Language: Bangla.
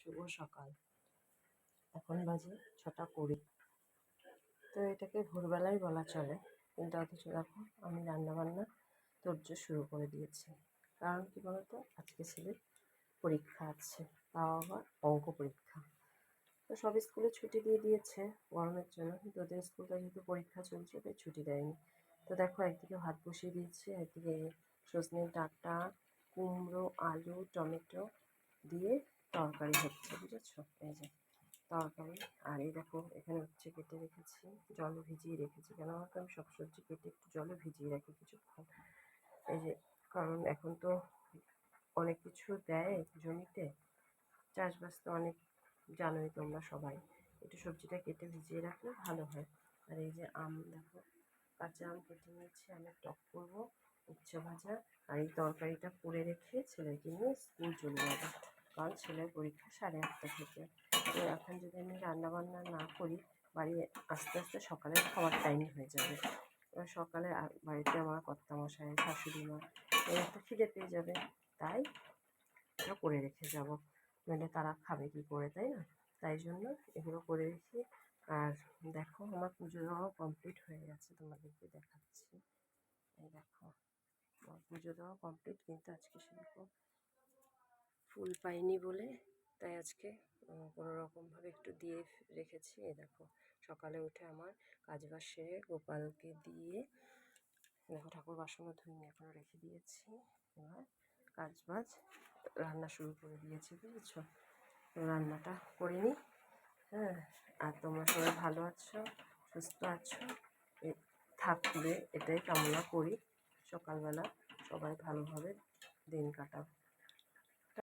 শুভ সকাল। এখন বাজে ছটা কুড়ি। তো এটাকে ভোরবেলাই বলা চলে। কিন্তু অথচ দেখো, আমি রান্নাবান্না তোর্য শুরু করে দিয়েছি। কারণ কি বলতো? আজকে ছেলের পরীক্ষা আছে। তাও আবার অঙ্ক পরীক্ষা। তো সব স্কুলে ছুটি দিয়ে দিয়েছে গরমের জন্য। কিন্তু ওদের স্কুলটা যেহেতু পরীক্ষা চলছে, তাই ছুটি দেয়নি। তো দেখো, একদিকে ভাত বসিয়ে দিয়েছি, একদিকে সজনের ডাঁটা কুমড়ো, আলু, টমেটো দিয়ে তরকারি হচ্ছে, বুঝেছ? এই যে তরকারি। আর এই দেখো, এখানে হচ্ছে কেটে রেখেছি, জলে ভিজিয়ে রেখেছি। কেন আমাকে আমি সব সবজি কেটে একটু জলে ভিজিয়ে রাখি কিছুক্ষণ। এই যে, কারণ এখন তো অনেক কিছু দেয় জমিতে। চাষবাস তো অনেক, জানোই তোমরা সবাই। একটু সবজিটা কেটে ভিজিয়ে রাখলে ভালো হয়। আর এই যে আম, দেখো, কাঁচা আম কেটে নিয়েছি আমি টক করব। উচ্ছে ভাজা আর এই তরকারিটা করে রেখে ছেলেকে নিয়ে স্কুল চলে যাব। কারণ ছেলের পরীক্ষা সাড়ে আটটা থেকে। তো এখন যদি আমি রান্নাবান্না না করি, বাড়ি আস্তে আস্তে সকালের খাওয়ার টাইম হয়ে যাবে। এবার সকালে বাড়িতে আমার কর্তামশাই শাশুড়ি মা এরা তো খিদে পেয়ে যাবে। তাই এটা করে রেখে যাব। নইলে তারা খাবে কি করে, তাই না? তাই জন্য এগুলো করে রেখি আর দেখো আমার পুজো দেওয়া কমপ্লিট হয়ে গেছে। তোমাদেরকে দেখাচ্ছি। এই দেখো। পুজো দেওয়া কমপ্লিট কিন্তু আজকে সেরকম ফুল পাইনি বলে। তাই আজকে কোনো রকমভাবে একটু দিয়ে রেখেছি। এই দেখো, সকালে উঠে আমার কাজবাজ সেরে গোপালকে দিয়ে দেখো ঠাকুর বাসনও ধুইনি এখনও রেখে দিয়েছি। এবার কাজবাজ রান্না শুরু করে দিয়েছি, বুঝেছ? রান্নাটা করে নিই। হ্যাঁ আর তোমরা সবাই ভালো আছো, সুস্থ আছো, এ থাকবে এটাই কামনা করি। সকালবেলা সবাই ভালোভাবে দিন কাটাবে।